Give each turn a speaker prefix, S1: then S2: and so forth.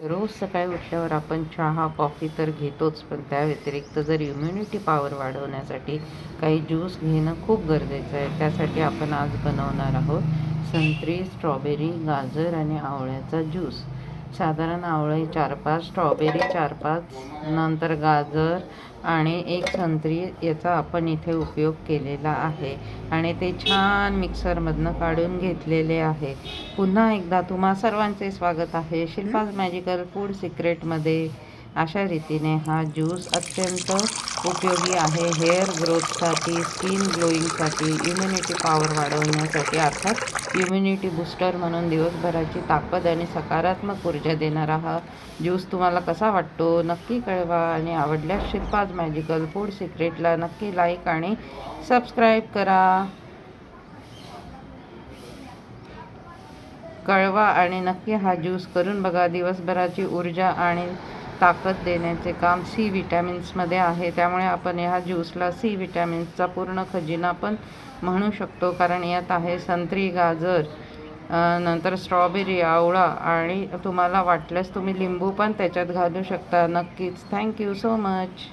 S1: रोज सकाळी उठल्यावर आपण चहा कॉफी तर घेतोच पण त्या व्यतिरिक्त जर इम्युनिटी पॉवर वाढवण्यासाठी काही ज्यूस घेणं खूप गरजेचं आहे. त्यासाठी आपण आज बनवणार आहोत संत्री स्ट्रॉबेरी गाजर आणि आवळ्याचा ज्यूस साधारण आवळे चार पाच स्ट्रॉबेरी चार पाच नंतर गाजर आणि एक संत्री याचा आपण इथे उपयोग केलेला आहे. आणि ते छान मिक्सरमधनं काढून घेतलेले आहे. पुन्हा एकदा तुम्हा सर्वांचे स्वागत आहे शिल्पाज मॅजिकल फूड सिक्रेटमध्ये. अशा रीतीने हा ज्यूस अत्यंत उपयोगी आहे. हेअर ग्रोथसाठी स्किन ग्लोईंगसाठी इम्युनिटी पॉवर वाढवण्यासाठी अर्थात इम्युनिटी बूस्टर म्हणून दिवसभराची ताकद आणि सकारात्मक ऊर्जा देणारा हा ज्यूस तुम्हाला कसा वाटतो नक्की कळवा आणि आवडल्यास शिल्पाज मॅजिकल फूड सिक्रेटला नक्की लाईक आणि सबस्क्राईब करा. कळवा आणि नक्की हा ज्यूस करून बघा. दिवसभराची ऊर्जा आणि ताकद देण्याचे काम सी व्हिटॅमिन्समध्ये आहे. त्यामुळे आपण ह्या ज्यूसला सी व्हिटॅमिन्सचा पूर्ण खजिना पण म्हणू शकतो. कारण यात आहे संत्री गाजर नंतर स्ट्रॉबेरी आवळा आणि तुम्हाला वाटल्यास तुम्ही लिंबू पण त्याच्यात घालू शकता. नक्कीच. Thank you so much